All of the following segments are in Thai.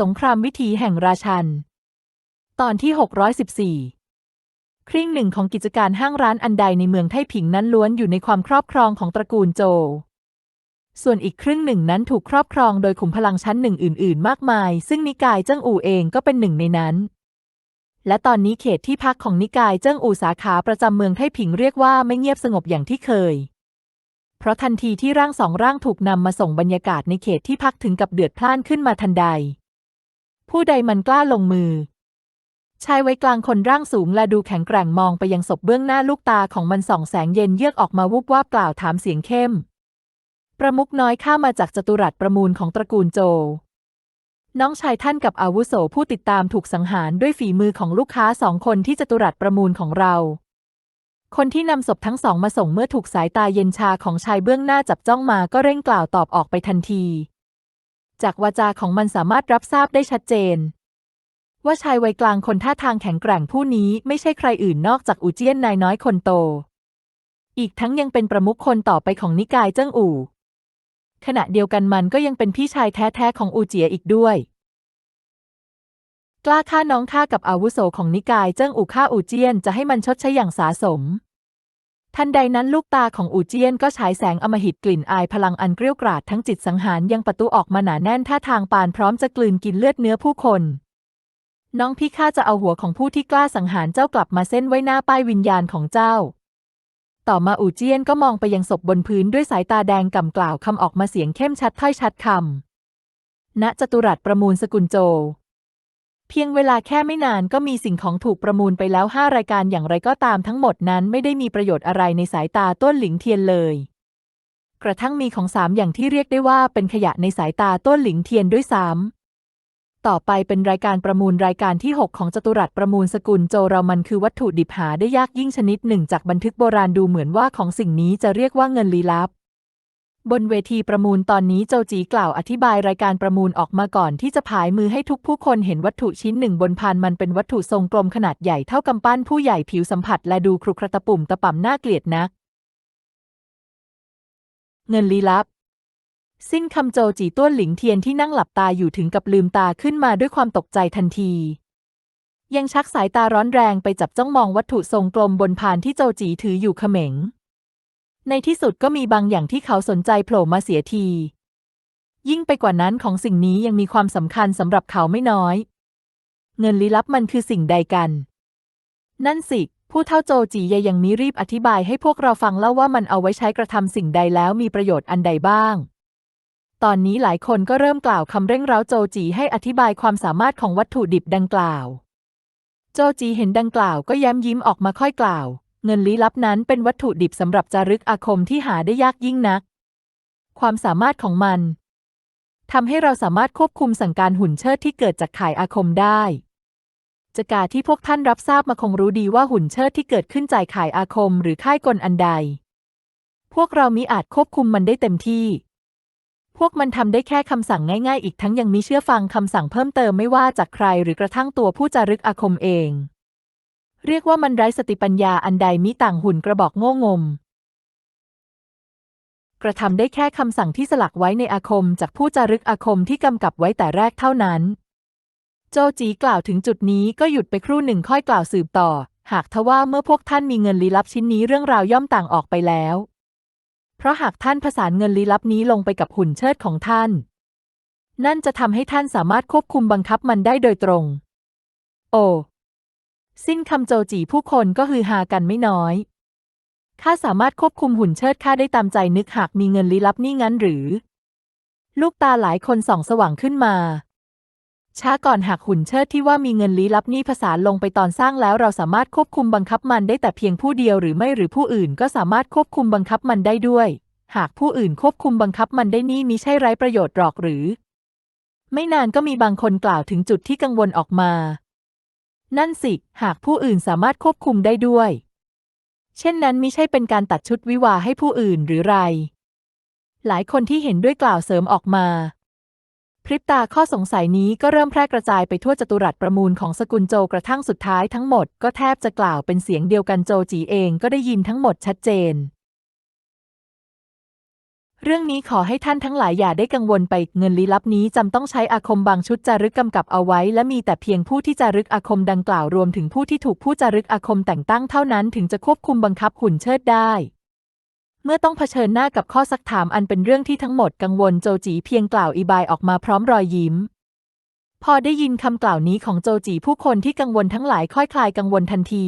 สงครามวิถีแห่งราชัน ตอนที่ 614 ครึ่งหนึ่งของกิจการห้างร้านอันใดในเมืองไทผิงนั้นล้วนอยู่ในความครอบครองของตระกูลโจ ส่วนอีกครึ่งหนึ่งนั้นถูกครอบครองโดยขุมพลังชั้นหนึ่งอื่น ๆ มากมาย ซึ่งนิกายเจิ้งอู่เองก็เป็นหนึ่งในนั้น และตอนนี้เขตที่พักของนิกายเจิ้งอู่สาขาประจำเมืองไทผิงเรียกว่าไม่เงียบสงบอย่างที่เคยเพราะทันทีที่ร่างสองร่างถูกนำมาส่งบรรยากาศในเขตที่พักถึงกับเดือดพล่านขึ้นมาทันใด ผู้ใดมันกล้าลงมือ ชายไว้กลางคนร่างสูงและดูแข็งแกร่งมองไปยังศพเบื้องหน้าลูกตาของมันส่องแสงเย็นเยือกออกมาวุบวาบกล่าวถามเสียงเข้ม ประมุกน้อยข้ามาจากจตุรัสประมูลของตระกูลโจ น้องชายท่านกับอาวุโสผู้ติดตามถูกสังหารด้วยฝีมือของลูกค้าสองคนที่จตุรัสประมูลของเราคนที่นำศพทั้งสองมาส่งเมื่อถูกสายตาเย็นชาของชายเบื้องหน้าจับจ้องมาก็เร่งกล่าวตอบออกไปทันที จากวาจาของมันสามารถรับทราบได้ชัดเจน ว่าชายวัยกลางคนท่าทางแข็งแกร่งผู้นี้ไม่ใช่ใครอื่นนอกจากอูเจียนนายน้อยคนโต อีกทั้งยังเป็นประมุขคนต่อไปของนิกายเจิ้งอู่ ขณะเดียวกันมันก็ยังเป็นพี่ชายแท้ๆของอูเจียอีกด้วย กล้าฆ่าน้องข้ากับอาวุโสของนิกายเจิ้งอู่ฆ่าอูเจียนจะให้มันชดใช้อย่างสาสม ทันใดนั้นลูกตาของอูเจี้ยนก็ฉายแสงอมหิตกลิ่นอายพลังอันเกรี้ยวกราดทั้งจิตสังหารยังประตูออกมาหนาแน่นท่าทางปานพร้อมจะกลืนกินเลือดเนื้อผู้คน น้องพี่ข้าจะเอาหัวของผู้ที่กล้าสังหารเจ้ากลับมาเส้นไว้หน้าป้ายวิญญาณของเจ้า ต่อมาอูเจี้ยนก็มองไปยังศพบนพื้นด้วยสายตาแดงก่ำกล่าวคำออกมาเสียงเข้มชัดถ้อยชัดคำณจตุรัสประมูลสกุลโจ เพียงเวลาแค่ไม่นานก็มีสิ่งของถูกประมูลไปแล้วห้ารายการอย่างไรก็ตามทั้งหมดนั้นไม่ได้มีประโยชน์อะไรในสายตาต้นหลิงเทียนเลย กระทั่งมีของสามอย่างที่เรียกได้ว่าเป็นขยะในสายตาต้นหลิงเทียนด้วยซ้ำต่อไปเป็นรายการประมูลรายการที่ 6 ของจตุรัสประมูลสกุลโจเรามันคือวัตถุดิบหาได้ยากยิ่งชนิดหนึ่งจากบันทึกโบราณดูเหมือนว่าของสิ่งนี้จะเรียกว่าเงินลี้ลับ บนเวทีประมูลตอนนี้โจจีกล่าวอธิบายรายการประมูลออกมาก่อนที่จะผายมือให้ทุกผู้คนเห็นวัตถุชิ้นหนึ่งบนพานมันเป็นวัตถุทรงกลมขนาดใหญ่เท่ากำปั้นผู้ใหญ่ผิวสัมผัสและดูครุขระตะปุ่มตะป่ำน่าเกลียดนัก เงินลี้ลับ สิ้นคำโจจีต้วนหลิงเทียนที่นั่งหลับตาอยู่ถึงกับลืมตาขึ้นมาด้วยความตกใจทันทียังชักสายตาร้อนแรงไปจับจ้องมองวัตถุทรงกลมบนพานที่โจจีถืออยู่เขม็ง ในที่สุดก็มีบางอย่างที่เขาสนใจโผล่มาเสียที ยิ่งไปกว่านั้นของสิ่งนี้ยังมีความสำคัญสำหรับเขาไม่น้อย เงินลี้ลับมันคือสิ่งใดกัน นั่นสิ ผู้เท่าโจจีเยยังมีรีบอธิบายให้พวกเราฟังเล่าว่ามันเอาไว้ใช้กระทำสิ่งใดแล้วมีประโยชน์อันใดบ้าง ตอนนี้หลายคนก็เริ่มกล่าวคำเร่งเร้าโจจีให้อธิบายความสามารถของวัตถุดิบดังกล่าว โจจีเห็นดังกล่าวก็แย้มยิ้มออกมาค่อยกล่าว เงินลี้ลับนั้นเป็นวัตถุดิบสำหรับจารึกอาคมที่หาได้ยากยิ่งนัก ความสามารถของมันทำให้เราสามารถควบคุมสั่งการหุ่นเชิดที่เกิดจากข่ายอาคมได้จากการที่พวกท่านรับทราบมาคงรู้ดีว่าหุ่นเชิดที่เกิดขึ้นจากข่ายอาคมหรือค่ายกลอันใด พวกเรามิอาจควบคุมมันได้เต็มที่ พวกมันทำได้แค่คำสั่งง่าย ๆ อีกทั้งยังมิเชื่อฟังคำสั่งเพิ่มเติมไม่ว่าจากใครหรือกระทั่งตัวผู้จารึกอาคมเอง เรียกว่ามันไร้สติปัญญาอันใดมิต่างหุ่นกระบอกโง่งม กระทำได้แค่คำสั่งที่สลักไว้ในอาคมจากผู้จารึกอาคมที่กำกับไว้แต่แรกเท่านั้น โจจีกล่าวถึงจุดนี้ก็หยุดไปครู่หนึ่งค่อยกล่าวสืบต่อ หากทว่าเมื่อพวกท่านมีเงินลี้ลับชิ้นนี้เรื่องราวย่อมต่างออกไปแล้ว เพราะหากท่านผสานเงินลี้ลับนี้ลงไปกับหุ่นเชิดของท่าน นั่นจะทำให้ท่านสามารถควบคุมบังคับมันได้โดยตรง โอ้ สิ้นคำโจจีผู้คนก็ฮือฮากันไม่น้อย ข้าสามารถควบคุมหุ่นเชิดข้าได้ตามใจนึกหากมีเงินลี้ลับนี่งั้นหรือ ลูกตาหลายคนส่องสว่างขึ้นมา ช้าก่อนหากหุ่นเชิดที่ว่ามีเงินลี้ลับนี่ผสานลงไปตอนสร้างแล้วเราสามารถควบคุมบังคับมันได้แต่เพียงผู้เดียวหรือไม่หรือผู้อื่นก็สามารถควบคุมบังคับมันได้ด้วย หากผู้อื่นควบคุมบังคับมันได้นี่มิใช่ไร้ประโยชน์หรอกหรือ ไม่นานก็มีบางคนกล่าวถึงจุดที่กังวลออกมา นั่นสิ หากผู้อื่นสามารถควบคุมได้ด้วย เช่นนั้นมิใช่เป็นการตัดชุดวิวาให้ผู้อื่นหรือไร หลายคนที่เห็นด้วยกล่าวเสริมออกมา พริบตาข้อสงสัยนี้ก็เริ่มแพร่กระจายไปทั่วจตุรัสประมูลของสกุลโจกระทั่งสุดท้ายทั้งหมดก็แทบจะกล่าวเป็นเสียงเดียวกันโจจีเองก็ได้ยินทั้งหมดชัดเจน เรื่องนี้ขอให้ท่านทั้งหลายอย่าได้กังวลไปเงินลี้ลับนี้จำต้องใช้อาคมบางชุดจารึกกำกับเอาไว้ และมีแต่เพียงผู้ที่จารึกอาคมดังกล่าวรวมถึงผู้ที่ถูกผู้จารึกอาคมแต่งตั้งเท่านั้นถึงจะควบคุมบังคับหุ่นเชิดได้ เมื่อต้องเผชิญหน้ากับข้อซักถามอันเป็นเรื่องที่ทั้งหมดกังวลโจจีเพียงกล่าวอีบายออกมาพร้อมรอยยิ้ม พอได้ยินคำกล่าวนี้ของโจจีผู้คนที่กังวลทั้งหลายค่อยคลายกังวลทันที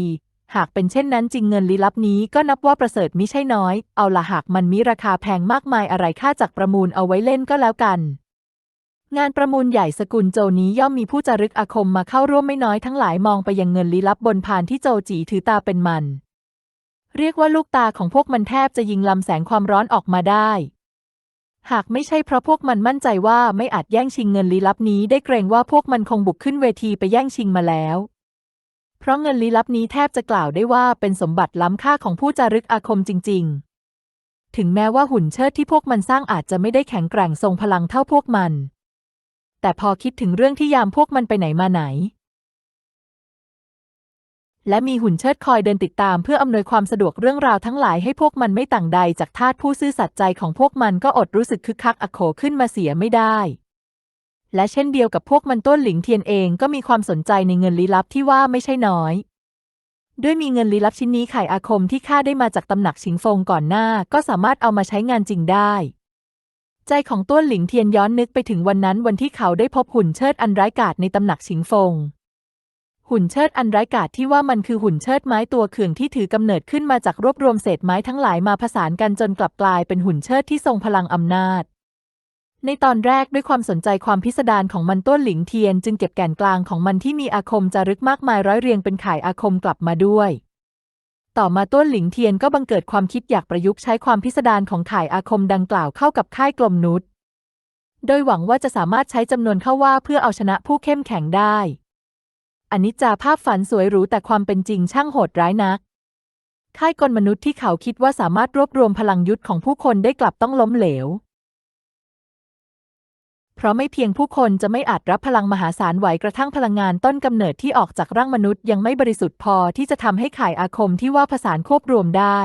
หากเป็นเช่นนั้นจริงเงินลี้ลับนี้ก็นับว่าประเสริฐมิใช่น้อย เอาละหากมันมีราคาแพงมากมายอะไรค่าจากประมูลเอาไว้เล่นก็แล้วกัน งานประมูลใหญ่สกุลโจนี้ย่อมมีผู้จารึกอาคมมาเข้าร่วมไม่น้อยทั้งหลายมองไปยังเงินลี้ลับบนพานที่โจจีถือตาเป็นมัน เรียกว่าลูกตาของพวกมันแทบจะยิงลำแสงความร้อนออกมาได้ หากไม่ใช่เพราะพวกมันมั่นใจว่าไม่อาจแย่งชิงเงินลี้ลับนี้ได้เกรงว่าพวกมันคงบุกขึ้นเวทีไปแย่งชิงมาแล้ว ราะเงินลี้ลับนี้แทบจะกล่าวได้ว่าเป็นสมบัติล้ำค่าของผู้จารึกอาคมจริง ๆ ถึงแม้ว่าหุ่นเชิดที่พวกมันสร้างอาจจะไม่ได้แข็งแกร่งทรงพลังเท่าพวกมัน แต่พอคิดถึงเรื่องที่ยามพวกมันไปไหนมาไหน และมีหุ่นเชิดคอยเดินติดตามเพื่ออำนวยความสะดวกเรื่องราวทั้งหลายให้พวกมันไม่ต่างใดจากทาสผู้ซื่อสัตย์ใจของพวกมันก็อดรู้สึกคึกคักอโขขึ้นมาเสียไม่ได้ และเช่นเดียวกับพวกมันต้นหลิงเทียนเองก็มีความสนใจในเงินลี้ลับที่ว่าไม่ใช่น้อย ด้วยมีเงินลี้ลับชิ้นนี้ไขอาคมที่ข้าได้มาจากตำหนักชิงฟงก่อนหน้าก็สามารถเอามาใช้งานจริงได้ ใจของต้นหลิงเทียนย้อนนึกไปถึงวันนั้นวันที่เขาได้พบหุ่นเชิดอันร้ายกาจในตำหนักชิงฟงหุ่นเชิดอันร้ายกาจที่ว่ามันคือหุ่นเชิดไม้ตัวเขื่องที่ถือกำเนิดขึ้นมาจากรวบรวมเศษไม้ทั้งหลายมาผสานกันจนกลับกลายเป็นหุ่นเชิดที่ทรงพลังอำนาจ ในตอนแรกด้วยความสนใจความพิสดารของมันต้นหลิงเทียน จึงเก็บแก่นกลางของมันที่มีอาคมจารึกมากมายร้อยเรียงเป็นข่ายอาคมกลับมาด้วย ต่อมาต้นหลิงเทียนก็บังเกิดความคิดอยากประยุกต์ใช้ความพิสดารของข่ายอาคมดังกล่าวเข้ากับค่ายกลมนุษย์โดยหวังว่าจะสามารถใช้จำนวนเข้าว่าเพื่อเอาชนะผู้เข้มแข็งได้อนิจจาภาพฝันสวยหรูแต่ความเป็นจริงช่างโหดร้ายนัก ค่ายกลมนุษย์ที่เขาคิดว่าสามารถรวบรวมพลังยุทธของผู้คนได้กลับต้องล้มเหลว เพราะไม่เพียงผู้คนจะไม่อาจรับพลังมหาศาลไหวกระทั่งพลังงานต้นกำเนิดที่ออกจากร่างมนุษย์ยังไม่บริสุทธิ์พอที่จะทำให้ข่ายอาคมที่ว่าผสานควบรวมได้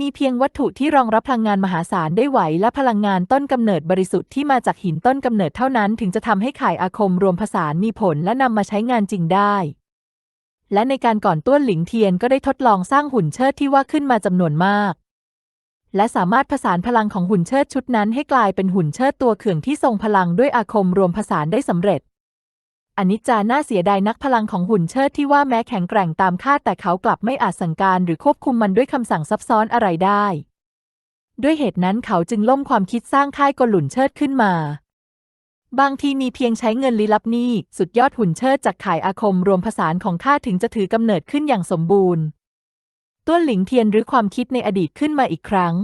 มีเพียงวัตถุที่รองรับพลังงานมหาศาลได้ไหวและพลังงานต้นกำเนิดบริสุทธิ์ที่มาจากหินต้นกำเนิดเท่านั้น ถึงจะทำให้ข่ายอาคมรวมผสานมีผลและนำมาใช้งานจริงได้ และในการก่อนต้วนหลิงเทียนก็ได้ทดลองสร้างหุ่นเชิดที่ว่าขึ้นมาจำนวนมาก และสามารถผสานพลังของหุ่นเชิดชุดนั้นให้กลายเป็นหุ่นเชิดตัวเขื่องที่ทรงพลังด้วยอาคมรวมผสานได้สำเร็จอนิจจาน่าเสียดายนักพลังของหุ่นเชิดที่ว่าแม้แข็งแกร่งตามคาดแต่เขากลับไม่อาจสั่งการหรือควบคุมมันด้วยคำสั่งซับซ้อนอะไรได้ ด้วยเหตุนั้นเขาจึงล่มความคิดสร้างค่ายกลหลุนเชิดขึ้นมา บางทีมีเพียงใช้เงินลี้ลับนี้สุดยอดหุ่นเชิดจากขายอาคมรวมผสานของข้าถึงจะถือกำเนิดขึ้นอย่างสมบูรณ์ ต้วนหลิงเทียนหรือความคิดในอดีตขึ้นมาอีกครั้ง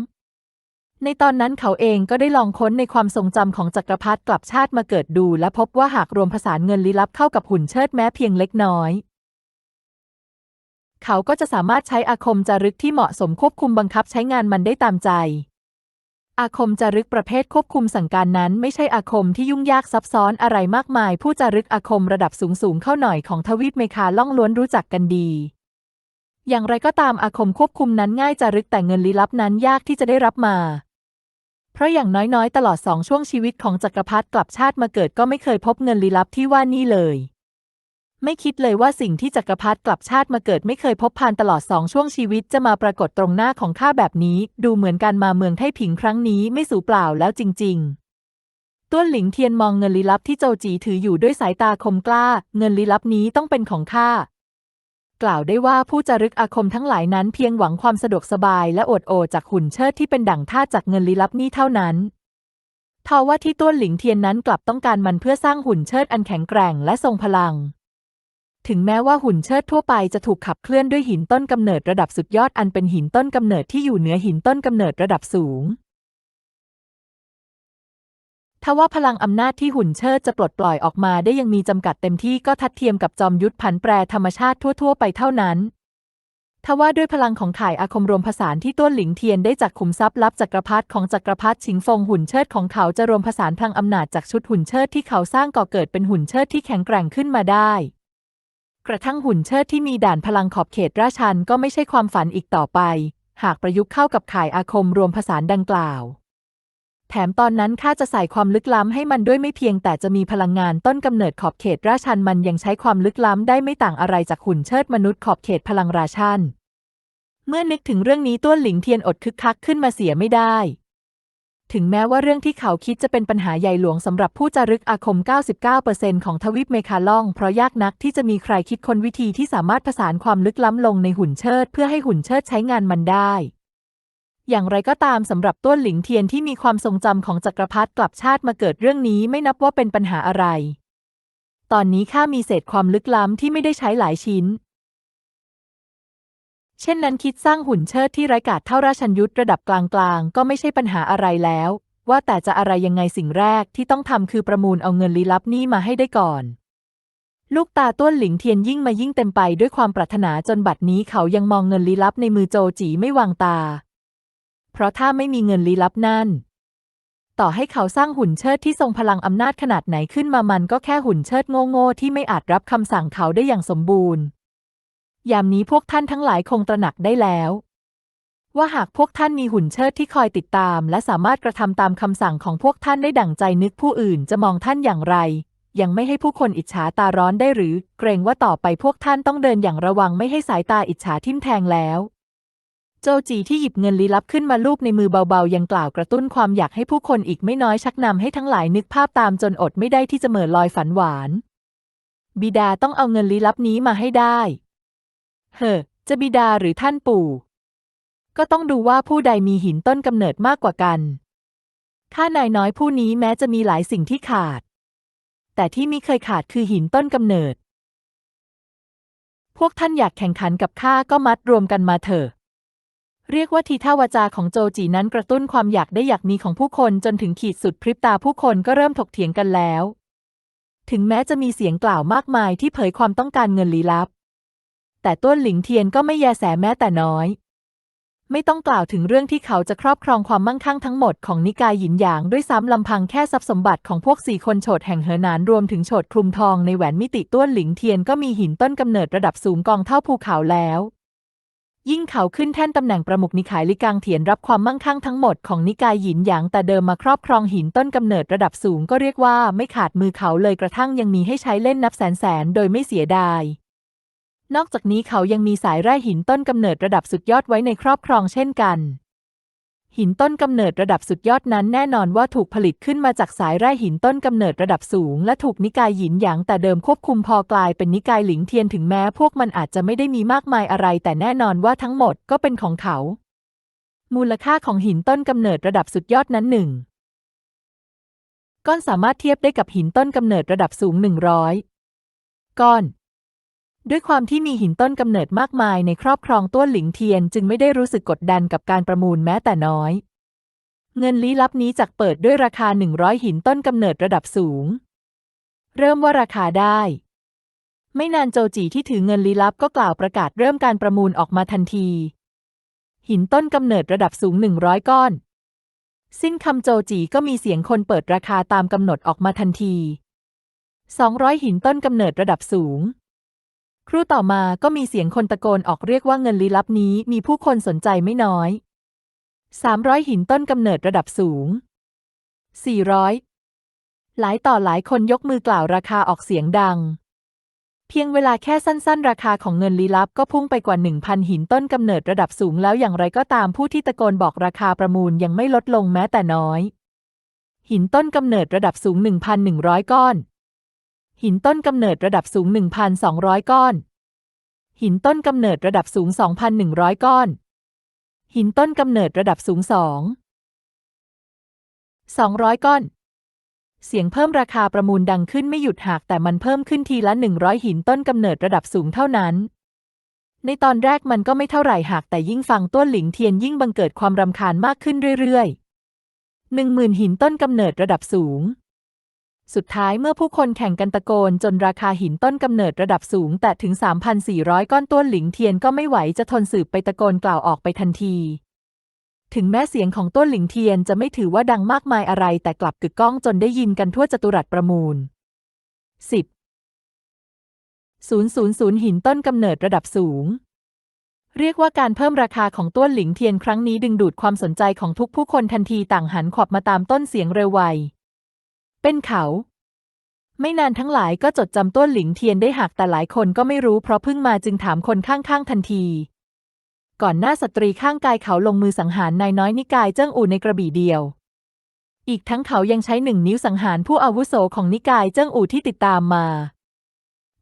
ในตอนนั้นเขาเองก็ได้ลองค้นในความทรงจำของจักรพรรดิกลับชาติมาเกิดดู และพบว่าหากรวมผสานเงินลี้ลับเข้ากับหุ่นเชิดแม้เพียงเล็กน้อย เขาก็จะสามารถใช้อาคมจารึกที่เหมาะสมควบคุมบังคับใช้งานมันได้ตามใจ อาคมจารึกประเภทควบคุมสั่งการนั้น ไม่ใช่อาคมที่ยุ่งยากซับซ้อนอะไรมากมาย ผู้จารึกอาคมระดับสูงสูงๆเข้าหน่อยของทวีปเมคาล่องล้วนรู้จักกันดี อย่างไรก็ตามอาคมควบคุมนั้นง่ายจารึกแต่เงินลี้ลับนั้นยากที่จะได้รับมา เพราะอย่างน้อยๆ ตลอดสองช่วงชีวิตของจักรพรรดิกลับชาติมาเกิดก็ไม่เคยพบเงินลี้ลับที่ว่านี่เลย ไม่คิดเลยว่าสิ่งที่จักรพรรดิกลับชาติมาเกิดไม่เคยพบผ่านตลอดสองช่วงชีวิตจะมาปรากฏตรงหน้าของข้าแบบนี้ ดูเหมือนการมาเมืองไทผิงครั้งนี้ไม่สูญเปล่าแล้วจริง ๆต้วนหลิงเทียนมองเงินลี้ลับที่โจจีถืออยู่ด้วยสายตาคมกล้า เงินลี้ลับนี้ต้องเป็นของข้า กล่าวได้ว่าผู้จารึกอาคมทั้งหลายนั้นเพียงหวังความสะดวกสบายและอดโอจากหุ่นเชิดที่เป็นดั่งท่าจากเงินลี้ลับนี้เท่านั้นทว่าที่ต้วนหลิงเทียนนั้นกลับต้องการมันเพื่อสร้างหุ่นเชิดอันแข็งแกร่งและทรงพลัง ถึงแม้ว่าหุ่นเชิดทั่วไปจะถูกขับเคลื่อนด้วยหินต้นกำเนิดระดับสุดยอดอันเป็นหินต้นกำเนิดที่อยู่เหนือหินต้นกำเนิดระดับสูง ทว่าพลังอำนาจที่หุ่นเชิดจะปลดปล่อยออกมาได้ยังมีจำกัดเต็มที่ก็ทัดเทียมกับจอมยุทธผันแปรธรรมชาติทั่ว ๆ ไปเท่านั้นทว่าด้วยพลังของข่ายอาคมรวมผสานที่ต้วนหลิงเทียนได้จากขุมทรัพย์ลับจักรพรรดิของจักรพรรดิชิงฟงหุ่นเชิดของเขาจะรวมผสานพลังอำนาจจากชุดหุ่นเชิดที่เขาสร้างก่อเกิดเป็นหุ่นเชิดที่แข็งแกร่งขึ้นมาได้ กระทั่งหุ่นเชิดที่มีด่านพลังขอบเขตราชันก็ไม่ใช่ความฝันอีกต่อไป หากประยุกต์เข้ากับข่ายอาคมรวมผสานดังกล่าว แถมตอนนั้นข้าจะใส่ความลึกล้ำให้มันด้วยไม่เพียงแต่จะมีพลังงานต้นกำเนิดขอบเขตราชันมันยังใช้ความลึกล้ำได้ไม่ต่างอะไรจากหุ่นเชิดมนุษย์ขอบเขตพลังราชันเมื่อนึกถึงเรื่องนี้ต้วนหลิงเทียนอดคึกคักขึ้นมาเสียไม่ได้ ถึงแม้ว่าเรื่องที่เขาคิดจะเป็นปัญหาใหญ่หลวงสำหรับผู้จารึกอาคม 99%ของทวีปเมคาล่อง เพราะยากนักที่จะมีใครคิดคนวิธีที่สามารถผสานความลึกล้ำลงในหุ่นเชิด เพื่อให้หุ่นเชิดใช้งานมันได้ อย่างไรก็ตามสำหรับต้วนหลิงเทียนที่มีความทรงจำของจักรพรรดิกลับชาติมาเกิดเรื่องนี้ไม่นับว่าเป็นปัญหาอะไร ตอนนี้ข้ามีเศษความลึกล้ำที่ไม่ได้ใช้หลายชิ้น เช่นนั้นคิดสร้างหุ่นเชิดที่ไร้กาจเท่าราชันยุทธระดับกลางๆ ก็ไม่ใช่ปัญหาอะไรแล้ว ว่าแต่จะอะไรยังไงสิ่งแรกที่ต้องทำคือประมูลเอาเงินลี้ลับนี้มาให้ได้ก่อนลูกตาต้วนหลิงเทียนยิ่งมายิ่งเต็มไปด้วยความปรารถนาจนบัดนี้เขายังมองเงินลี้ลับในมือโจจีไม่วางตา เพราะถ้าไม่มีเงินลี้ลับนั่น ต่อให้เขาสร้างหุ่นเชิดที่ทรงพลังอำนาจขนาดไหนขึ้นมามันก็แค่หุ่นเชิดโง่ๆที่ไม่อาจรับคำสั่งเขาได้อย่างสมบูรณ์ ยามนี้พวกท่านทั้งหลายคงตระหนักได้แล้ว ว่าหากพวกท่านมีหุ่นเชิดที่คอยติดตาม และสามารถกระทำตามคำสั่งของพวกท่านได้ดั่งใจนึกผู้อื่นจะมองท่านอย่างไรยังไม่ให้ผู้คนอิจฉาตาร้อนได้หรือ เกรงว่าต่อไปพวกท่านต้องเดินอย่างระวังไม่ให้สายตาอิจฉาทิ่มแทงแล้ว โจจีที่หยิบเงินลี้ลับขึ้นมาลูบในมือเบาๆ ยังกล่าวกระตุ้นความอยากให้ผู้คนอีกไม่น้อยชักนำให้ทั้งหลายนึกภาพตามจนอดไม่ได้ที่จะเหม่อลอยฝันหวาน บิดาต้องเอาเงินลี้ลับนี้มาให้ได้ เฮ้อจะบิดาหรือท่านปู่ ก็ต้องดูว่าผู้ใดมีหินต้นกำเนิดมากกว่ากันข้านายน้อยผู้นี้แม้จะมีหลายสิ่งที่ขาด แต่ที่มิเคยขาดคือหินต้นกำเนิด พวกท่านอยากแข่งขันกับข้าก็มัดรวมกันมาเถอะ เรียกว่าทีท่าวาจาของโจจีนั้นกระตุ้นความอยากได้อยากมีของผู้คนจนถึงขีดสุดพริบตาผู้คนก็เริ่มถกเถียงกันแล้ว ถึงแม้จะมีเสียงกล่าวมากมายที่เผยความต้องการเงินลี้ลับ แต่ต้นหลิงเทียนก็ไม่แยแสแม้แต่น้อย ไม่ต้องกล่าวถึงเรื่องที่เขาจะครอบครองความมั่งคั่งทั้งหมดของนิกายหยินหยางด้วยซ้ำลำพังแค่ทรัพย์สมบัติของพวกสี่คนโฉดแห่งเหอหนานรวมถึงโฉดคลุมทองในแหวนมิติต้วนหลิงเทียนก็มีหินต้นกำเนิดระดับสูงกองเท่าภูเขาแล้ว ยิ่งเขาขึ้นแท่นตำแหน่งประมุขนิกายลิกังเถียนรับความมั่งคั่งทั้งหมดของนิกายหยินหยางแต่เดิมมาครอบครองหินต้นกำเนิดระดับสูงก็เรียกว่าไม่ขาดมือเขาเลยกระทั่งยังมีให้ใช้เล่นนับแสนแสนโดยไม่เสียดาย นอกจากนี้เขายังมีสายแร่หินต้นกำเนิดระดับสุดยอดไว้ในครอบครองเช่นกัน หินต้นกำเนิดระดับสุดยอดนั้นแน่นอนว่าถูกผลิตขึ้นมาจากสายแร่หินต้นกำเนิดระดับสูง และถูกนิกายหยินหยางแต่เดิมควบคุมพอกลายเป็นนิกายหลิงเทียนถึงแม้พวกมันอาจจะไม่ได้มีมากมายอะไร แต่แน่นอนว่าทั้งหมดก็เป็นของเขา มูลค่าของหินต้นกำเนิดระดับสุดยอดนั้นหนึ่งก้อนสามารถเทียบได้กับหินต้นกำเนิดระดับสูงหนึ่งร้อยก้อน ด้วยความที่มีหินต้นกำเนิดมากมายในครอบครองต้วหลิงเทียนจึงไม่ได้รู้สึกกดดันกับการประมูลแม้แต่น้อย เงินลี้ลับนี้จักเปิดด้วยราคา 100 หินต้นกำเนิดระดับสูง เริ่มว่าราคาได้ ไม่นานโจจีที่ถือเงินลี้ลับก็กล่าวประกาศเริ่มการประมูลออกมาทันที หินต้นกำเนิดระดับสูง 100 ก้อน สิ้นคำโจจีก็มีเสียงคนเปิดราคาตามกำหนดออกมาทันที 200 หินต้นกำเนิดระดับสูง ครู่ต่อมาก็มีเสียงคนตะโกนออกเรียกว่าเงินลี้ลับนี้มีผู้คนสนใจไม่น้อย 300 หินต้นกำเนิดระดับสูง 400 หลายต่อหลายคนยกมือกล่าวราคาออกเสียงดัง เพียงเวลาแค่สั้น ๆ ราคาของเงินลี้ลับก็พุ่งไปกว่า 1,000 หินต้นกำเนิดระดับสูงแล้วอย่างไรก็ตามผู้ที่ตะโกนบอกราคาประมูลยังไม่ลดลงแม้แต่น้อย หินต้นกำเนิดระดับสูง 1,100 ก้อน หินต้นกำเนิดระดับสูง 1,200 ก้อน หินต้นกำเนิดระดับสูง 2,100 ก้อน หินต้นกำเนิดระดับสูงสองสองร้อยก้อน เสียงเพิ่มราคาประมูลดังขึ้นไม่หยุดหากแต่มันเพิ่มขึ้นทีละหนึ่งร้อยหินต้นกำเนิดระดับสูงเท่านั้น ในตอนแรกมันก็ไม่เท่าไหร่หากแต่ยิ่งฟังต้นหลิงเทียนยิ่งบังเกิดความรำคาญมากขึ้นเรื่อยๆหนึ่งหมื่นหินต้นกำเนิดระดับสูง สุดท้ายเมื่อผู้คนแข่งกันตะโกนจนราคาหินต้นกำเนิดระดับสูง แต่ถึง 3,400 ก้อนต้นหลิงเทียนก็ไม่ไหวจะทนสืบไปตะโกนกล่าวออกไปทันที ถึงแม้เสียงของต้นหลิงเทียนจะไม่ถือว่าดังมากมายอะไร แต่กลับกึกก้องจนได้ยินกันทั่วจตุรัสประมูล 10 000 หินต้นกำเนิดระดับสูง เรียกว่าการเพิ่มราคาของต้วนหลิงเทียนครั้งนี้ดึงดูดความสนใจของทุกผู้คนทันทีต่างหันขวับมาตามต้นเสียงเร็วไว เป็นเขา ไม่นานทั้งหลายก็จดจำต้วนหลิงเทียนได้หากแต่หลายคนก็ไม่รู้เพราะเพิ่งมาจึงถามคนข้างๆทันที ก่อนหน้าสตรีข้างกายเขาลงมือสังหารนายน้อยนิกายเจิ้งอู่ในกระบี่เดียว อีกทั้งเขายังใช้หนึ่งนิ้วสังหารผู้อาวุโสของนิกายเจิ้งอู่ที่ติดตามมา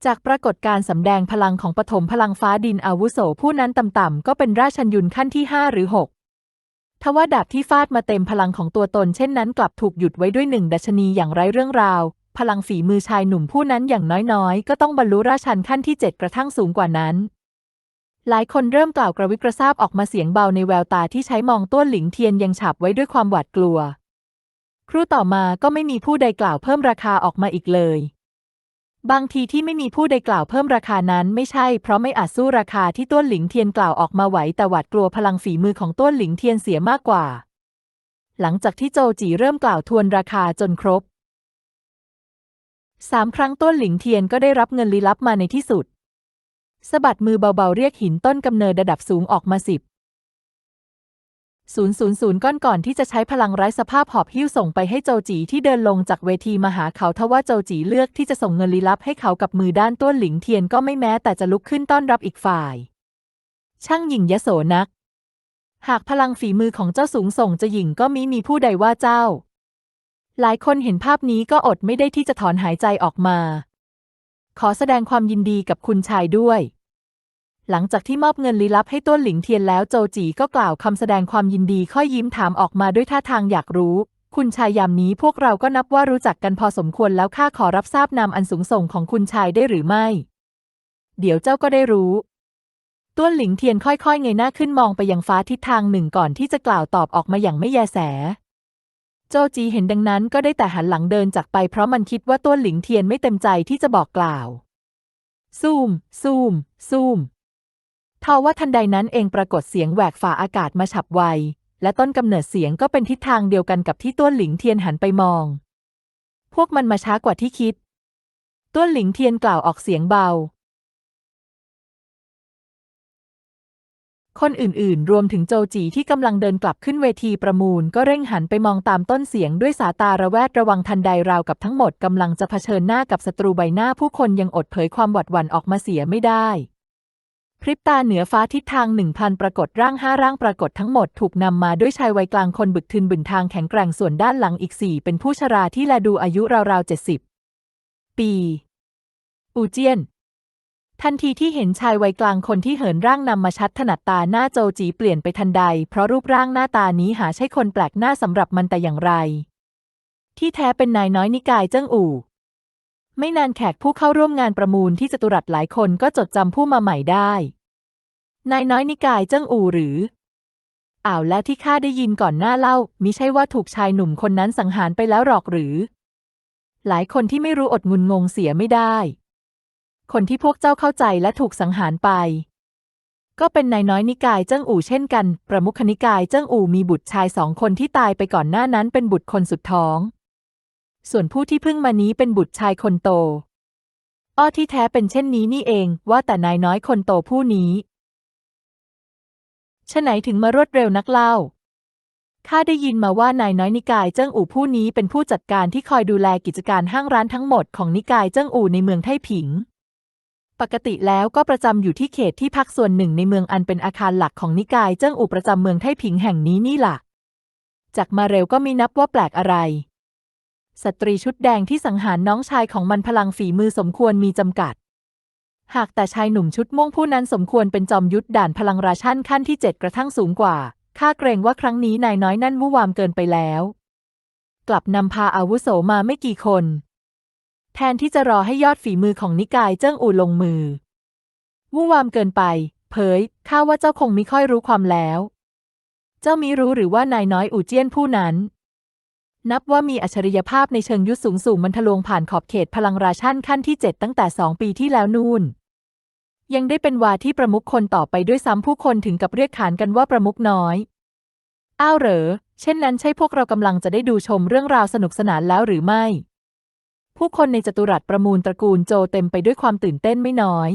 จากปรากฏการ์สำแดงพลังของปฐมพลังฟ้าดินอาวุโสผู้นั้นต่ำๆก็เป็นราชันยุนขั้นที่ห้าหรือหก ทว่าดาบที่ฟาดมาเต็มพลังของตัวตนเช่นนั้นกลับถูกหยุดไว้ด้วยหนึ่งดัชนีอย่างไร้เรื่องราว พลังฝีมือชายหนุ่มผู้นั้นอย่างน้อยๆ ก็ต้องบรรลุราชันขั้นที่เจ็ดกระทั่งสูงกว่านั้น หลายคนเริ่มกล่าวกระวิกระซาบออกมาเสียงเบาในแววตาที่ใช้มองต้วนหลิงเทียนยังฉับไว้ด้วยความหวาดกลัว ครู่ต่อมาก็ไม่มีผู้ใดกล่าวเพิ่มราคาออกมาอีกเลย บางทีที่ไม่มีผู้ใดกล่าวเพิ่มราคานั้นไม่ใช่เพราะไม่อาจสู้ราคาที่ต้วนหลิงเทียนกล่าวออกมาไหวแต่หวาดกลัวพลังฝีมือของต้วนหลิงเทียนเสียมากกว่า หลังจากที่โจจีเริ่มกล่าวทวนราคาจนครบสามครั้งต้วนหลิงเทียนก็ได้รับเงินลี้ลับมาในที่สุดสะบัดมือเบาๆเรียกหินต้นกำเนิดระดับสูงออกมาสิบ ศูนย์ศูนย์ศูนย์ก้อนก่อนที่จะใช้พลังไร้สภาพหอบหิ้วส่งไปให้โจจีที่เดินลงจากเวทีมาหาเขาทว่าโจจีเลือกที่จะส่งเงินลี้ลับให้เขากับมือด้านต้วนหลิงเทียนก็ไม่แม้แต่จะลุกขึ้นต้อนรับอีกฝ่าย ช่างหญิงยโสนัก หากพลังฝีมือของเจ้าสูงส่งจะหญิงก็มิมีผู้ใดว่าเจ้า หลายคนเห็นภาพนี้ก็อดไม่ได้ที่จะถอนหายใจออกมา ขอแสดงความยินดีกับคุณชายด้วย หลังจากที่มอบเงินลี้ลับให้ต้วนหลิงเทียนแล้วโจจีก็กล่าวคำแสดงความยินดีค่อยยิ้มถามออกมาด้วยท่าทางอยากรู้ คุณชายยามนี้พวกเราก็นับว่ารู้จักกันพอสมควรแล้วข้าขอรับทราบนามอันสูงส่งของคุณชายได้หรือไม่ เดี๋ยวเจ้าก็ได้รู้ต้วนหลิงเทียนค่อยๆเงยหน้าขึ้นมองไปยังฟ้าทิศทางหนึ่งก่อนที่จะกล่าวตอบออกมาอย่างไม่แยแส โจจีเห็นดังนั้นก็ได้แต่หันหลังเดินจากไปเพราะมันคิดว่าต้วนหลิงเทียนไม่เต็มใจที่จะบอกกล่าว ซูม ซูม ซูม ทว่าทันใดนั้นเองปรากฏเสียงแหวกฝ่าอากาศมาฉับไว และต้นกำเนิดเสียงก็เป็นทิศทางเดียวกันกับที่ต้วนหลิงเทียนหันไปมอง พวกมันมาช้ากว่าที่คิด ต้วนหลิงเทียนกล่าวออกเสียงเบา คนอื่นๆ รวมถึงโจจีที่กำลังเดินกลับขึ้นเวทีประมูล ก็เร่งหันไปมองตามต้นเสียงด้วยสายตาระแวดระวังทันใดราวกับทั้งหมดกำลังจะเผชิญหน้ากับศัตรูใบหน้าผู้คนยังอดเผยความหวาดหวั่นออกมาเสียไม่ได้ พริบตาเหนือฟ้าทิศทางหนึ่งพันปรากฏร่างห้าร่างปรากฏทั้งหมดถูกนำมาด้วยชายวัยกลางคนบึกทึนบึนทางแข็งแกร่งส่วนด้านหลังอีกสี่เป็นผู้ชราที่แลดูอายุราวๆเจ็ดสิบปี อูเจียน ทันทีที่เห็นชายวัยกลางคนที่เหินร่างนำมาชัดถนัดตาหน้าโจจีเปลี่ยนไปทันใด เพราะรูปร่างหน้าตานี้หาใช่คนแปลกหน้าสำหรับมันแต่อย่างไร ที่แท้เป็นนายน้อยนิกายเจิ้งอู่ ไม่นานแขกผู้เข้าร่วมงานประมูลที่จตุรัสหลายคนก็จดจำผู้มาใหม่ได้ นายน้อยนิกายเจิ้งอู่หรืออ้าวแล้วที่ข้าได้ยินก่อนหน้าเล่ามิใช่ว่าถูกชายหนุ่มคนนั้นสังหารไปแล้วหรอกหรือ หลายคนที่ไม่รู้อดงุนงงเสียไม่ได้ คนที่พวกเจ้าเข้าใจและถูกสังหารไป ก็เป็นนายน้อยนิกายเจิ้งอู่เช่นกัน ประมุขนิกายเจิ้งอู่มีบุตรชายสองคนที่ตายไปก่อนหน้านั้นเป็นบุตรคนสุดท้อง ส่วนผู้ที่เพิ่งมานี้เป็นบุตรชายคนโต อ้อที่แท้เป็นเช่นนี้นี่เอง ว่าแต่นายน้อยคนโตผู้นี้ฉะไหนถึงมารวดเร็วนักเล่า ข้าได้ยินมาว่านายน้อยนิกายเจิ้งอู่ผู้นี้เป็นผู้จัดการที่คอยดูแลกิจการห้างร้านทั้งหมดของนิกายเจิ้งอู่ในเมืองไทผิง ปกติแล้วก็ประจำอยู่ที่เขตที่พักส่วนหนึ่งในเมืองอันเป็นอาคารหลักของนิกายเจิ้งอู่ประจำเมืองไทผิงแห่งนี้นี่ล่ะ จากมาเร็วก็มีนับว่าแปลกอะไร สตรีชุดแดงที่สังหารน้องชายของมันพลังฝีมือสมควรมีจำกัด หากแต่ชายหนุ่มชุดม่วงผู้นั้นสมควรเป็นจอมยุทธด่านพลังราชันขั้นที่เจ็ดกระทั่งสูงกว่า ข้าเกรงว่าครั้งนี้นายน้อยนั่นวุ่วามเกินไปแล้ว กลับนำพาอาวุโสมาไม่กี่คน แทนที่จะรอให้ยอดฝีมือของนิกายเจิ้งอู่ลงมือวุ่วามเกินไป เผย ข้าว่าเจ้าคงมิค่อยรู้ความแล้ว เจ้ามิรู้หรือว่านายน้อยอู่เจี้ยนผู้นั้น นับว่ามีอัจฉริยภาพในเชิงยุทธสูงสูงมันทะลวงผ่านขอบเขตพลังราชันขั้นที่เจ็ดตั้งแต่สองปีที่แล้วนู่น ยังได้เป็นวาที่ประมุขคนต่อไปด้วยซ้ำผู้คนถึงกับเรียกขานกันว่าประมุขน้อย อ้าวเหรอ เช่นนั้นใช่พวกเรากำลังจะได้ดูชมเรื่องราวสนุกสนานแล้วหรือไม่ ผู้คนในจตุรัสประมูลตระกูลโจเต็มไปด้วยความตื่นเต้นไม่น้อย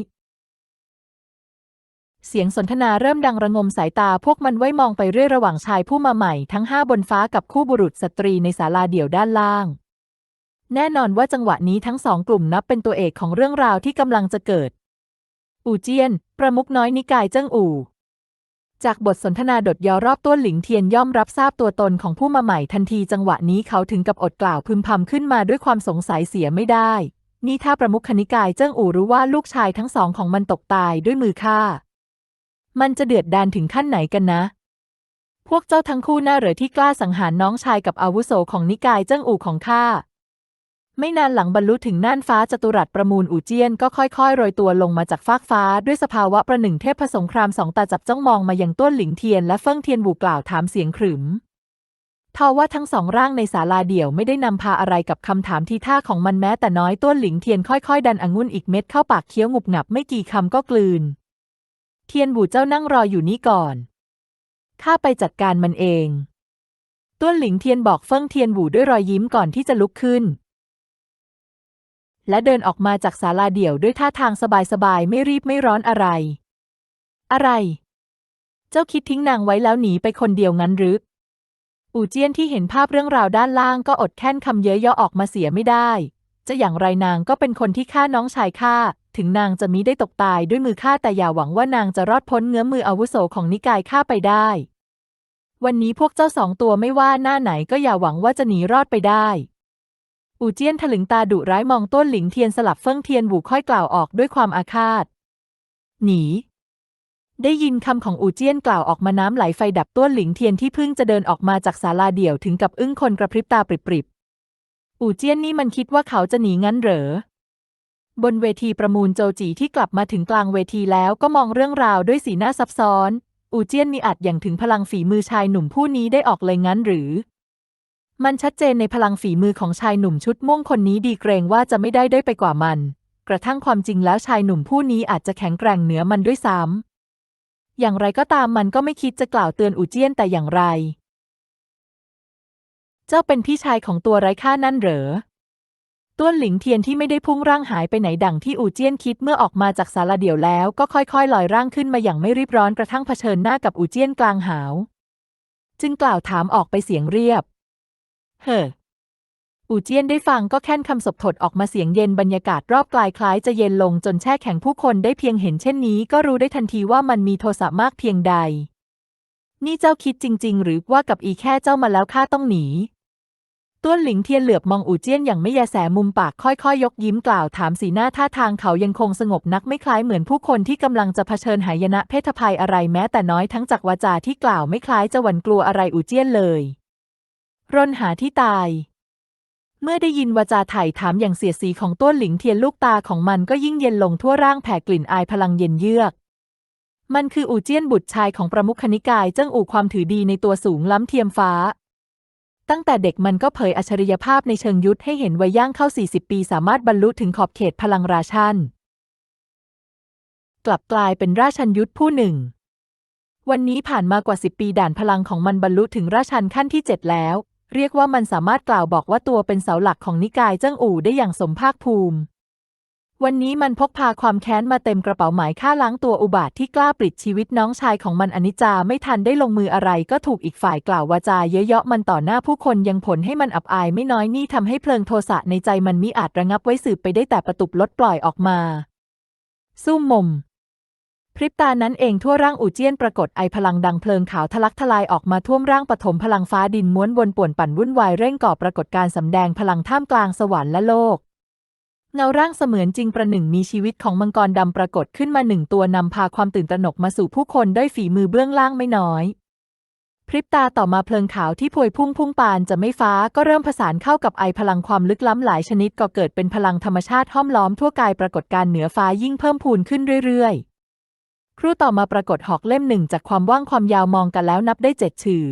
เสียงสนทนาเริ่มดังระงมสายตาพวกมันไว้มองไปเรื่อยระหว่างชายผู้มาใหม่ทั้งห้าบนฟ้ากับคู่บุรุษสตรีในศาลาเดี่ยวด้านล่าง แน่นอนว่าจังหวะนี้ทั้งสองกลุ่มนับเป็นตัวเอกของเรื่องราวที่กำลังจะเกิด อู่เจียน ประมุขน้อยนิกายเจิ้งอู่จากบทสนทนาดดยอรอบต้วนหลิงเทียนย่อมรับทราบตัวตนของผู้มาใหม่ทันทีจังหวะนี้เขาถึงกับอดกล่าวพึมพำขึ้นมาด้วยความสงสัยเสียไม่ได้ นี่ถ้าประมุขนิกายเจิ้งอู่รู้ว่าลูกชายทั้งสองของมันตกตายด้วยมือฆ่า มันจะเดือดดานถึงขั้นไหนกันนะ พวกเจ้าทั้งคู่น่าเหรือที่กล้าสังหารน้องชายกับอาวุโสของนิกายเจิ้งอู่ของข้า ไม่นานหลังบรรลุถึงน่านฟ้าจตุรัสประมูลอู่เจี้ยนก็ค่อยๆโรยตัวลงมาจากฟากฟ้า ด้วยสภาวะประหนึ่งเทพสงครามสองตาจับจ้องมองมายังต้นหลิงเทียนและเฟิ่งเทียนบูกล่าวถามเสียงขรึมทว่าทั้งสองร่างในศาลาเดี่ยวไม่ได้นำพาอะไรกับคำถามทีท่าของมันแม้แต่น้อยต้นหลิงเทียนค่อยๆ ดันองุ่นอีกเม็ดเข้าปากเคี้ยวงุบงับไม่กี่คำก็กลืน เทียนบูเจ้านั่งรออยู่นี่ก่อน ข้าไปจัดการมันเอง ต้วนหลิงเทียนบอกเฟิ่งเทียนบูด้วยรอยยิ้มก่อนที่จะลุกขึ้น และเดินออกมาจากศาลาเดี่ยวด้วยท่าทางสบายๆไม่รีบไม่ร้อนอะไร อะไร เจ้าคิดทิ้งนางไว้แล้วหนีไปคนเดียวงั้นหรืออู่เจี้ยนที่เห็นภาพเรื่องราวด้านล่างก็อดแค้นคำเย้ยย่อออกมาเสียไม่ได้ จะอย่างไรนางก็เป็นคนที่ฆ่าน้องชายข้า ถึงนางจะมิได้ตกตายด้วยมือข้าแต่อย่าหวังว่านางจะรอดพ้นเงื้อมืออาวุโสของนิกายข้าไปได้ วันนี้พวกเจ้าสองตัวไม่ว่าหน้าไหนก็อย่าหวังว่าจะหนีรอดไปได้ อูเจียนถลึงตาดุร้ายมองต้นหลิงเทียนสลับเฟิ่งเทียนหูค่อยกล่าวออกด้วยความอาฆาต หนี ได้ยินคำของอูเจียนกล่าวออกมาน้ำไหลไฟดับต้วนหลิงเทียนที่เพิ่งจะเดินออกมาจากศาลาเดี่ยวถึงกับอึ้งคนกระพริบตาปริบๆ อูเจียนนี่มันคิดว่าเขาจะหนีงั้นเหรอ บนเวทีประมูลโจจีที่กลับมาถึงกลางเวทีแล้วก็มองเรื่องราวด้วยสีหน้าซับซ้อน อูเจียนมีอัดอย่างถึงพลังฝีมือชายหนุ่มผู้นี้ได้ออกเลยงั้นหรือ มันชัดเจนในพลังฝีมือของชายหนุ่มชุดม่วงคนนี้ดีเกรงว่าจะไม่ได้ได้ไปกว่ามัน กระทั่งความจริงแล้วชายหนุ่มผู้นี้อาจจะแข็งแกร่งเหนือมันด้วยซ้ำอย่างไรก็ตามมันก็ไม่คิดจะกล่าวเตือนอูเจียนแต่อย่างไร เจ้าเป็นพี่ชายของตัวไร้ค่านั่นเหรอ ต้วนหลิงเทียนที่ไม่ได้พุ่งร่างหายไปไหนดังที่อู่เจี้ยนคิดเมื่อออกมาจากศาลาเดี่ยวแล้วก็ค่อยๆลอยร่างขึ้นมาอย่างไม่รีบร้อนกระทั่งเผชิญหน้ากับอู่เจี้ยนกลางหาว จึงกล่าวถามออกไปเสียงเรียบ เฮ่ออู่เจี้ยนได้ฟังก็แค่นคำสบถดออกมาเสียงเย็นบรรยากาศรอบกลายคล้ายจะเย็นลงจนแช่แข็งผู้คนได้เพียงเห็นเช่นนี้ ก็รู้ได้ทันทีว่ามันมีโทสะมากเพียงใด นี่เจ้าคิดจริง ๆ หรือว่ากับอีแค่เจ้ามาแล้วข้าต้องหนี ต้วนหลิงเทียนเหลือบมองอู่เจี้ยนอย่างไม่แยแสมุมปากค่อยๆยยกยิ้มกล่าวถามสีหน้าท่าทางเขายังคงสงบนักไม่คล้ายเหมือนผู้คนที่กำลังจะเผชิญหายนะเพศภัยอะไรแม้แต่น้อยทั้งจากวาจาที่กล่าวไม่คล้ายจะหวั่นกลัวอะไรอู่เจี้ยนเลยร่นหาที่ตาย เมื่อได้ยินวาจาไถ่ถามอย่างเสียสีของต้วนหลิงเทียนลูกตาของมันก็ยิ่งเย็นลงทั่วร่างแผ่กลิ่นอายพลังเย็นเยือกมันคืออู่เจี้ยนบุตรชายของประมุขนิกายเจิ้งอู่ความถือดีในตัวสูงล้ำเทียมฟ้า ตั้งแต่เด็กมันก็เผยอัจฉริยภาพในเชิงยุทธให้เห็นวัยย่างเข้า 40 ปีสามารถบรรลุถึงขอบเขตพลังราชันกลับกลายเป็นราชันยุทธผู้หนึ่ง วันนี้ผ่านมากว่า 10 ปีด่านพลังของมันบรรลุถึงราชันขั้นที่ 7 แล้ว เรียกว่ามันสามารถกล่าวบอกว่าตัวเป็นเสาหลักของนิกายเจิ้งอู่ได้อย่างสมภาคภูมิ วันนี้มันพกพาความแค้นมาเต็มกระเป๋าหมายฆ่าล้างตัวอุบาทที่กล้าปลิดชีวิตน้องชายของมันอนิจจาไม่ทันได้ลงมืออะไรก็ถูกอีกฝ่ายกล่าววาจาเยอะเยาะมันต่อหน้าผู้คนยังผลให้มันอับอายไม่น้อยนี่ทำให้เพลิงโทสะในใจมันมิอาจระงับไว้สืบไปได้แต่ประตุบลดปล่อยออกมา สู้มมพริบตานั้นเองทั่วร่างอู่เจียนปรากฏไอพลังดังเพลิงขาวทะลักทลายออกมาท่วมร่างปฐมพลังฟ้าดินม้วนวนป่วนปั่นวุ่นวายเร่งก่อปรากฏการสำแดงพลังท่ามกลางสวรรค์และโลก เงาร่างเสมือนจริงประหนึ่งมีชีวิตของมังกรดำปรากฏขึ้นมาหนึ่งตัวนำพาความตื่นตระหนกมาสู่ผู้คนด้วยฝีมือเบื้องล่างไม่น้อย พริบตาต่อมาเพลิงขาวที่พวยพุ่งพุ่งปานจะไม่ฟ้าก็เริ่มผสานเข้ากับไอพลังความลึกล้ำหลายชนิดก็เกิดเป็นพลังธรรมชาติห้อมล้อมทั่วกายปรากฏการเหนือฟ้ายิ่งเพิ่มพูนขึ้นเรื่อยๆ ครู่ต่อมาปรากฏหอกเล่มหนึ่งจากความว่างความยาวมองกันแล้วนับได้เจ็ดชื่อ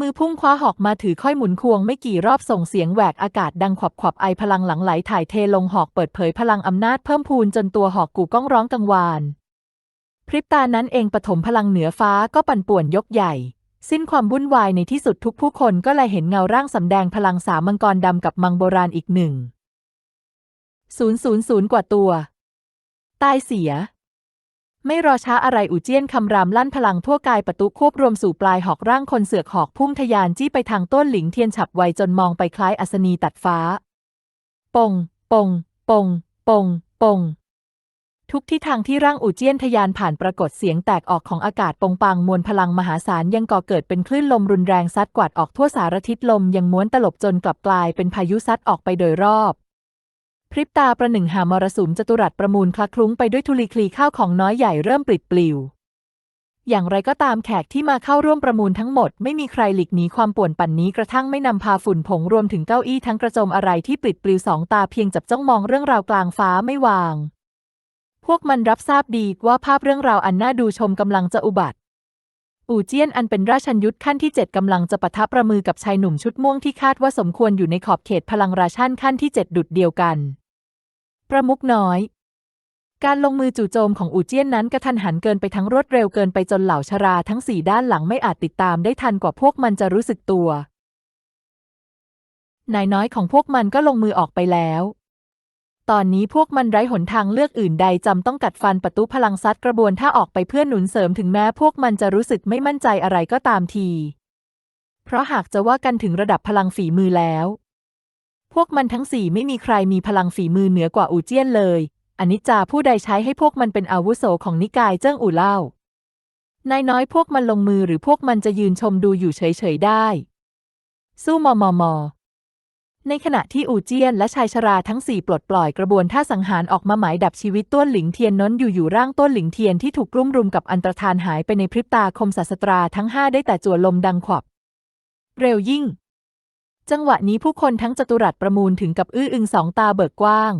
มือพุ่งคว้าหอกมาถือค่อยหมุนควงไม่กี่รอบส่งเสียงแหวกอากาศดังขวับขวับไอพลังหลังไหลถ่ายเทลงหอกเปิดเผยพลังอำนาจเพิ่มพูนจนตัวหอกกูก้องร้องกังวาน พริบตานั้นเองปฐมพลังเหนือฟ้าก็ปั่นป่วนยกใหญ่ สิ้นความวุ่นวายในที่สุดทุกผู้คนก็เลยเห็นเงาร่างสำแดงพลังสามมังกรดำกับมังโบราณอีกหนึ่งศูนย์ศูนย์ศูนย์กว่าตัว ตายเสีย ไม่รอช้าอะไรอูเจี้ยนคำรามลั่นพลังทั่วกายประตุควบรวมสู่ปลายหอกร่างคนเสือกหอกพุ่งทะยานจี้ไปทางต้นหลิงเทียนฉับไวจนมองไปคล้ายอัศนีตัดฟ้า ปง ปง ปง ปง ปง ทุกทิศทางที่ร่างอูเจี้ยนทะยานผ่านปรากฏเสียงแตกออกของอากาศปงปังมวลพลังมหาศาลยังก่อเกิดเป็นคลื่นลมรุนแรงซัดกวาดออกทั่วสารทิศลมยังม้วนตลบจนกลับกลายเป็นพายุซัดออกไปโดยรอบ พริบตาประหนึ่งหามรสุมจตุรัสประมูลคลักคลุ้งไปด้วยทุลีคลีข้าวของน้อยใหญ่เริ่มปลิดปลิว อย่างไรก็ตามแขกที่มาเข้าร่วมประมูลทั้งหมดไม่มีใครหลีกหนีความป่วนปั่นนี้กระทั่งไม่นำพาฝุ่นผงรวมถึงเก้าอี้ทั้งกระโจมอะไรที่ปลิดปลิวสองตาเพียงจับจ้องมองเรื่องราวกลางฟ้าไม่วาง พวกมันรับทราบดีว่าภาพเรื่องราวอันน่าดูชมกำลังจะอุบัติอู่เจี้ยนอันเป็นราชันยุทธขั้นที่เจ็ดกำลังจะปะทะประมือกับชายหนุ่มชุดม่วงที่คาดว่าสมควรอยู่ในขอบเขตพลังราชันขั้นที่เจ็ดดุดเดียวกัน ประมุกน้อย การลงมือจู่โจมของอู่เจี้ยนนั้นกระทันหันเกินไปทั้งรวดเร็วเกินไปจนเหล่าชราทั้งสี่ด้านหลังไม่อาจติดตามได้ทันกว่าพวกมันจะรู้สึกตัวนายน้อยของพวกมันก็ลงมือออกไปแล้ว ตอนนี้พวกมันไร้หนทางเลือกอื่นใดจำต้องกัดฟันประตูพลังซัดกระบวนท่าออกไปเพื่อหนุนเสริมถึงแม้พวกมันจะรู้สึกไม่มั่นใจอะไรก็ตามที เพราะหากจะว่ากันถึงระดับพลังฝีมือแล้ว พวกมันทั้งสี่ไม่มีใครมีพลังฝีมือเหนือกว่าอูเจี้ยนเลยอนิจจาผู้ใดใช้ให้พวกมันเป็นอาวุโสของนิกายเจิ้งอู่เล่านายน้อยพวกมันลงมือหรือพวกมันจะยืนชมดูอยู่เฉยๆได้ สู้มอมอมอในขณะที่อูเจียนและชายชราทั้งสี่ปลดปล่อยกระบวนท่าสังหารออกมาหมายดับชีวิตต้นหลิงเทียนน้นอยู่อยู่ร่างต้นหลิงเทียนที่ถูกกลุ่มรุมกับอันตรธานหายไปในพริบตาคมศาสตราทั้งห้าได้แต่จั่วลมดังขวับ เร็วยิ่ง จังหวะนี้ผู้คนทั้งจตุรัสประมูลถึงกับอื้ออึงสองตาเบิกกว้าง